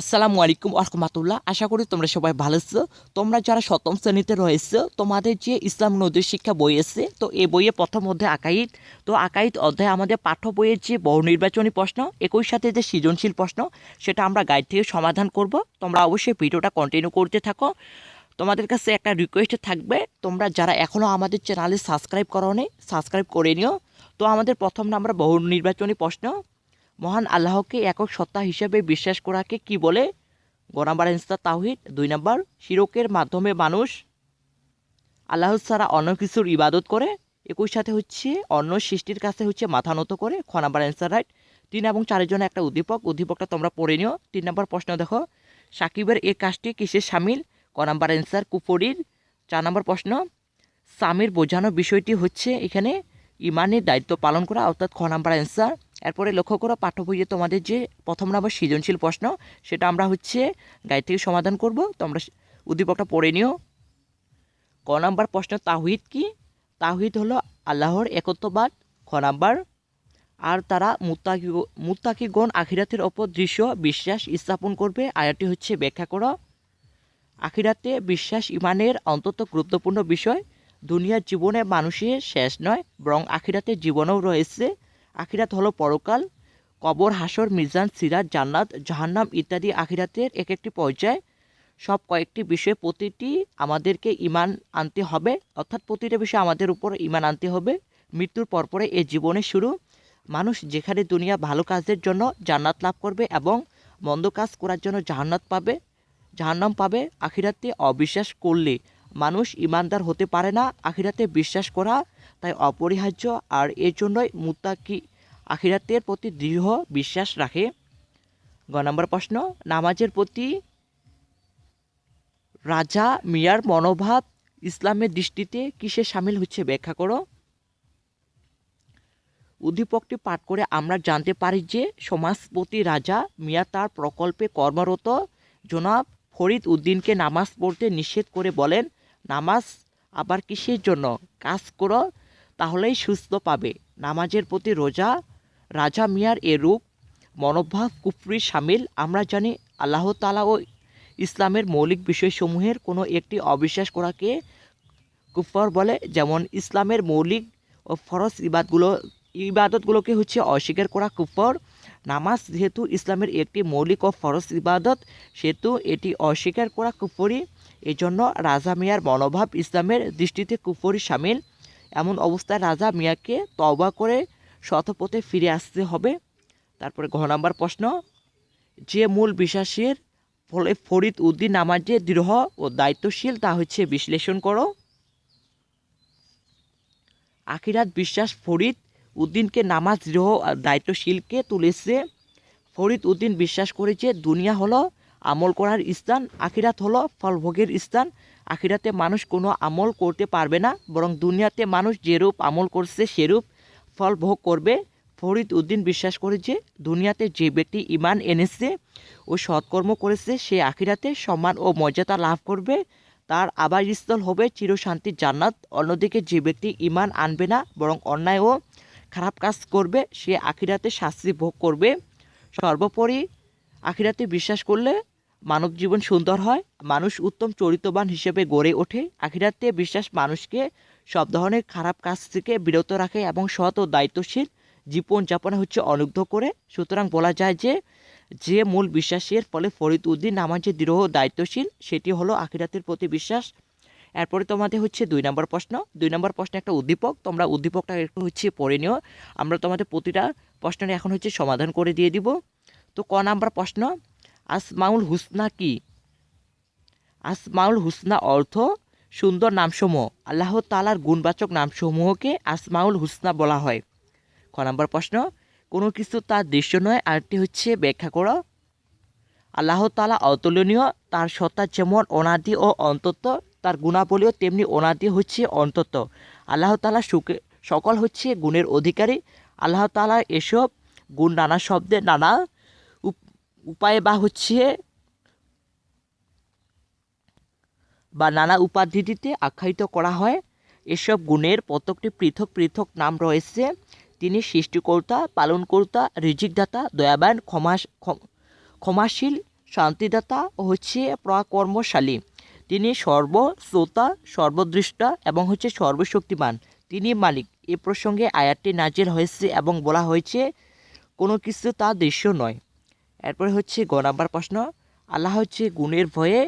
আসসালামু আলাইকুম আহমতুল্লাহ আশা করি তোমরা সবাই ভালো আছো। তোমরা যারা সপ্তম শ্রেণীতে রয়েছে, তোমাদের যে ইসলাম নদীর শিক্ষা বই আছে, তো এই বইয়ে প্রথম অধ্যায় আকাইদ। তো আকাইদ অধ্যায় আমাদের পাঠ্য বইয়ের যে বহু নির্বাচনী প্রশ্ন, একই সাথে যে সৃজনশীল প্রশ্ন, সেটা আমরা গাইড থেকে সমাধান করব। তোমরা অবশ্যই ভিডিওটা কন্টিনিউ করতে থাকো। তোমাদের কাছে একটা রিকোয়েস্ট থাকবে, তোমরা যারা এখনও আমাদের চ্যানেলে সাবস্ক্রাইব করো সাবস্ক্রাইব করে নিও। তো আমাদের প্রথম নাম্বার বহু নির্বাচনী প্রশ্ন মহান আল্লাহকে একক সত্তা হিসেবে বিশ্বাস করাকে কি বলে? গ নাম্বার অ্যান্সার তাওহিদ, দুই নাম্বার শিরকের মাধ্যমে মানুষ আল্লাহ ছাড়া অন্য কিছুর ইবাদত করে। একই সাথে হচ্ছে অন্য সৃষ্টির কাছে হচ্ছে মাথা নত করে। খ নাম্বার অ্যান্সার রাইট, তিন এবং চারের জন্য একটা উদ্দীপক। উদ্দীপকটা তোমরা পড়ে নিও। তিন নম্বর প্রশ্ন দেখো, সাকিবের এই কাজটি কিসের সামিল? ক নাম্বার অ্যান্সার কুফরির। চার নম্বর প্রশ্ন স্বামীর বোঝানো বিষয়টি হচ্ছে এখানে ইমানের দায়িত্ব পালন করা, অর্থাৎ খ নাম্বার অ্যান্সার এরপরে লক্ষ্য করো পাঠ্য বইয়ে তোমাদের যে প্রথম নাম্বার সৃজনশীল প্রশ্ন, সেটা আমরা হচ্ছে গাইড থেকে সমাধান করব। তোমরা উদ্দীপকটা পড়ে নিও। ক নাম্বার প্রশ্ন তাহিদ কি? তাহিদ হলো আল্লাহর একত্ববাদ, খ নাম্বার। আর তারা মুত্তাকি মুত্তাকিগণ আখিরাতের ওপর দৃশ্য, বিশ্বাস স্থাপন করবে। আয়াটি হচ্ছে ব্যাখ্যা করো। আখিরাতে বিশ্বাস ইমানের অন্তত গুরুত্বপূর্ণ বিষয়। দুনিয়ার জীবনে মানুষের শেষ নয়, বরং আখিরাতের জীবনেও রয়েছে। আখিরাত হলো পরকাল, কবর, হাসর, মিজান, সিরাত, জান্নাত, জাহান্নাম ইত্যাদি আখিরাতের এক একটি পর্যায়। সব কয়েকটি বিষয়ে প্রতিটি আমাদেরকে ইমান আনতে হবে, অর্থাৎ প্রতিটা বিষয়ে আমাদের উপর ইমান আনতে হবে। মৃত্যুর পরপরে এ জীবনে শুরু। মানুষ যেখানে দুনিয়া ভালো কাজের জন্য জান্নাত লাভ করবে এবং মন্দ কাজ করার জন্য জাহান্নাত পাবে, জাহান্নাম পাবে আখিরাতে অবিশ্বাস করলে মানুষ ইমানদার হতে পারে না। আখিরাতে বিশ্বাস করা তাই অপরিহার্য আর এর জন্যই মুত্তাকি আখিরাতের প্রতি দৃঢ় বিশ্বাস রাখে। গ নম্বর প্রশ্ন, নামাজের প্রতি রাজা মিয়ার মনোভাব ইসলামের দৃষ্টিতে কিসে সামিল হচ্ছে ব্যাখ্যা করো। উদ্দীপকটি পাঠ করে আমরা জানতে পারি যে সমাজপতি রাজা মিয়া তার প্রকল্পে কর্মরত জনাব ফরিদ উদ্দিনকে নামাজ পড়তে নিষেধ করে বলেন, নামাজ আবার কিসের জন্য? কাজ করো তাহলেই সুস্থ পাবে। নামাজের প্রতি রোজা, রাজা মিয়ার এ রূপ মনোভাব কুফরি সামিল। আমরা জানি আল্লাহ তালা ও ইসলামের মৌলিক বিষয়সমূহের কোনো একটি অবিশ্বাস করাকে কুফর বলে। যেমন ইসলামের মৌলিক ও ফরজ ইবাদগুলো ইবাদতগুলোকে হচ্ছে অস্বীকার করা কুফর। নামাজ যেহেতু ইসলামের একটি মৌলিক ও ফরজ ইবাদত, সেহেতু এটি অস্বীকার করা কুফরি। এজন্য রাজা মিয়ার মনোভাব ইসলামের দৃষ্টিতে কুফরি সামিল। এমন অবস্থায় রাজা মিয়াকে তওবা করে শতপথে ফিরে আসতে হবে। তারপরে ঘ নম্বর প্রশ্ন, যে মূল বিশ্বাসের ফলে ফরিদ উদ্দিন নামাজ যে দৃঢ় ও দায়িত্বশীল, তা হচ্ছে বিশ্লেষণ করো। আখিরাত বিশ্বাস ফরিদ উদ্দিনকে নামাজ দৃঢ় দায়িত্বশীলকে তুলেছে। ফরিদ উদ্দিন বিশ্বাস করেছে দুনিয়া হলো আমল করার স্থান, আখিরাত হলো ফলভোগের স্থান আখিরাতে মানুষ কোনো আমল করতে পারবে না, বরং দুনিয়াতে মানুষ যেরূপ আমল করছে সেরূপ ফল ভোগ করবে। ফরিদ উদ্দিন বিশ্বাস করে যে, দুনিয়াতে যে ব্যক্তি ইমান এনেছে ও সৎকর্ম করেছে, সে আখিরাতে সম্মান ও মর্যাদা লাভ করবে। তার আবাসস্থল হবে চিরশান্তির জান্নাত। অন্যদিকে যে ব্যক্তি ইমান আনবে না, বরং অন্যায় ও খারাপ কাজ করবে, সে আখিরাতে শাস্তি ভোগ করবে। সর্বোপরি আখিরাতে বিশ্বাস করলে মানব জীবন সুন্দর হয়, মানুষ উত্তম চরিত্রবান হিসেবে গড়ে ওঠে, আখিরাতে বিশ্বাস মানুষকে সব ধরনের খারাপ কাজ থেকে বিরত রাখে এবং সৎ ও দায়িত্বশীল জীবনযাপনে হচ্ছে অনুগ্ধ করে। সুতরাং বলা যায় যে যে মূল বিশ্বাসের ফলে ফরিদ উদ্দিন নামার যে দৃঢ় দায়িত্বশীল, সেটি হলো আখিরাতের প্রতি বিশ্বাস। এরপরে তোমাদের হচ্ছে দুই নম্বর প্রশ্ন। দুই নম্বর প্রশ্নে একটা উদ্দীপক, তোমরা উদ্দীপকটা একটু হচ্ছে পড়ে নিও। আমরা তোমাদের প্রতিটা প্রশ্নের এখন হচ্ছে সমাধান করে দিয়ে দিব। তো ক নাম্বার প্রশ্ন আসমাউল হুসনা কি? আসমাউল হুসনা অর্থ সুন্দর নামসমূহ। আল্লাহ তালার গুণবাচক নামসমূহকে আসমাউল হুসনা বলা হয়। খ নম্বর প্রশ্ন, কোনো কিছু তার দৃশ্য নয়, আরেকটি হচ্ছে ব্যাখ্যা করো। আল্লাহ তালা অতুলনীয়, তার সত্তা যেমন অনাদি ও অন্তত, তার গুণাবলীও তেমনি অনাদি হচ্ছে অন্তত। আল্লাহ তালা সুখে সকল হচ্ছে গুণের অধিকারী। আল্লাহ তালা এসব গুণ নানা শব্দে নানা উপায়ে বা হচ্ছে বা নানা উপাধিতে আখ্যায়িত করা হয়। এসব গুণের প্রত্যেকটি পৃথক পৃথক নাম রয়েছে। তিনি সৃষ্টিকর্তা, পালনকর্তা, রিজিকদাতা, দয়াবান ক্ষমা, ক্ষমাশীল, শান্তিদাতা ও হচ্ছে প্রাকর্মশালী। তিনি সর্বশ্রোতা, সর্বদৃষ্টা এবং হচ্ছে সর্বশক্তিমান। তিনি মালিক। এ প্রসঙ্গে আয়াতটি নাজির হয়েছে এবং বলা হয়েছে, কোনো কিছু তা দৃশ্য নয়। এরপরে হচ্ছে গ নাম্বার প্রশ্ন, আল্লাহ হচ্ছে গুণের ভয়ে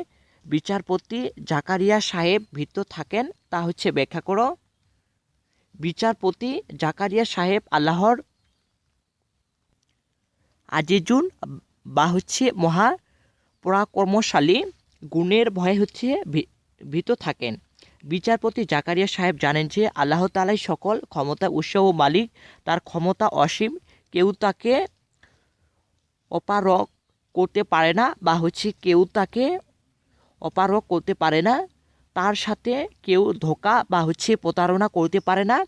বিচারপতি জাকারিয়া সাহেব ভীত থাকেন, তা হচ্ছে ব্যাখ্যা করো। বিচারপতি জাকারিয়া সাহেব আল্লাহর আজিজুন বা হচ্ছে মহা পরাক্রমশালী, গুণের ভয়ে হচ্ছে ভীত থাকেন। বিচারপতি জাকারিয়া সাহেব জানেন যে আল্লাহ তালাই সকল ক্ষমতা উৎস ও মালিক, তার ক্ষমতা অসীম, কেউ তাকে অপারক করতে পারে না বা হচ্ছে কেউ তাকে অপারক করতে পারে না, তার সাথে কেউ ধোকা বা হচ্ছে প্রতারণা করতে পারে না,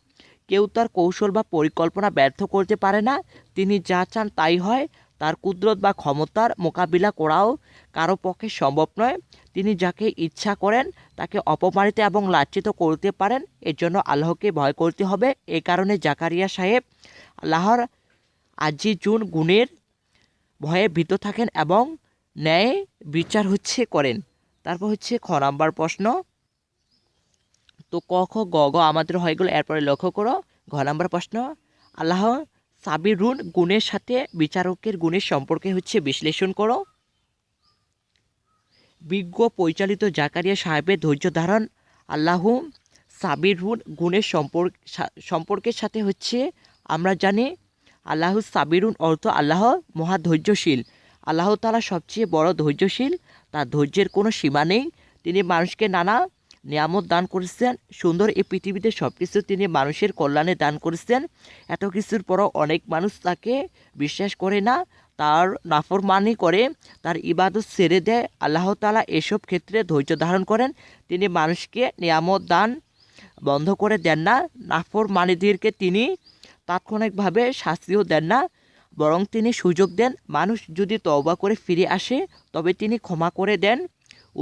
কেউ তার কৌশল বা পরিকল্পনা ব্যর্থ করতে পারে না, তিনি যা চান তাই হয়, তার কুদরত বা ক্ষমতার মোকাবিলা করাও কারও পক্ষে সম্ভব নয়। তিনি যাকে ইচ্ছা করেন তাকে অপমানিত এবং লাঞ্ছিত করতে পারেন এর জন্য আল্লাহকে ভয় করতে হবে। এ কারণে জাকারিয়া সাহেব আল্লাহর আজি জুন গুণের ভয়ে ভীত থাকেন এবং ন্যায় বিচার হচ্ছে করেন। তারপর হচ্ছে খ নাম্বার প্রশ্ন। তো ক, খ, গ গ আমাদের হয়ে গেল। এরপরে লক্ষ্য করো। ঘ নাম্বার প্রশ্ন। আল্লাহ সাবিরুন গুণের সাথে বিচারকের গুণের সম্পর্কে হচ্ছে বিশ্লেষণ করো। বিজ্ঞ, পরিচালিত জাকারিয়া সাহেবের ধৈর্য ধারণ। আল্লাহ সাবিরুন গুণের সম্পর্ক সম্পর্কের সাথে হচ্ছে আমরা জানি আল্লাহ সাবিরুন অর্থ আল্লাহ মহা ধৈর্যশীল আল্লাহ তালা সবচেয়ে বড় ধৈর্যশীল, তার ধৈর্যের কোনো সীমা নেই। তিনি মানুষকে নানা নিয়ামত দান করেছেন, সুন্দর এই পৃথিবীতে সব কিছু তিনি মানুষের কল্যাণে দান করেছেন। এত কিছুর পরও অনেক মানুষ তাকে বিশ্বাস করে না, তার নাফরমানি করে, তার ইবাদত ছেড়ে দেয়। আল্লাহ তালা এসব ক্ষেত্রে ধৈর্য ধারণ করেন। তিনি মানুষকে নিয়ামত দান বন্ধ করে দেন না, নাফরমানিদেরকে তিনি তাৎক্ষণিকভাবে শাস্তিও দেন না, বরং তিনি সুযোগ দেন। মানুষ যদি তওবা করে ফিরে আসে, তবে তিনি ক্ষমা করে দেন।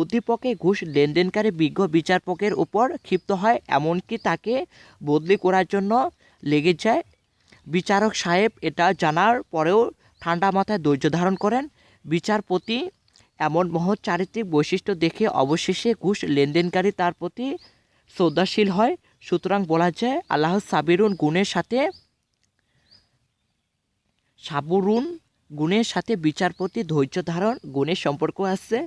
উদ্দীপকে ঘুষ লেনদেনকারী বিজ্ঞ বিচারপকের উপর ক্ষিপ্ত হয়, এমনকি তাকে বদলি করার জন্য লেগে যায়। বিচারক সাহেব এটা জানার পরেও ঠান্ডা মাথায় ধৈর্য ধারণ করেন। বিচারপতি এমন মহৎ চারিত্রিক বৈশিষ্ট্য দেখে অবশেষে ঘুষ লেনদেনকারী তার প্রতি শ্রদ্ধাশীল হয়। সুতরাং বলা যায়, আল্লাহ সাবিরুন গুণের সাথে সাবুরুন গুণের সাথে বিচারপতি ধৈর্য ধারণ গুণের সম্পর্ক আছে।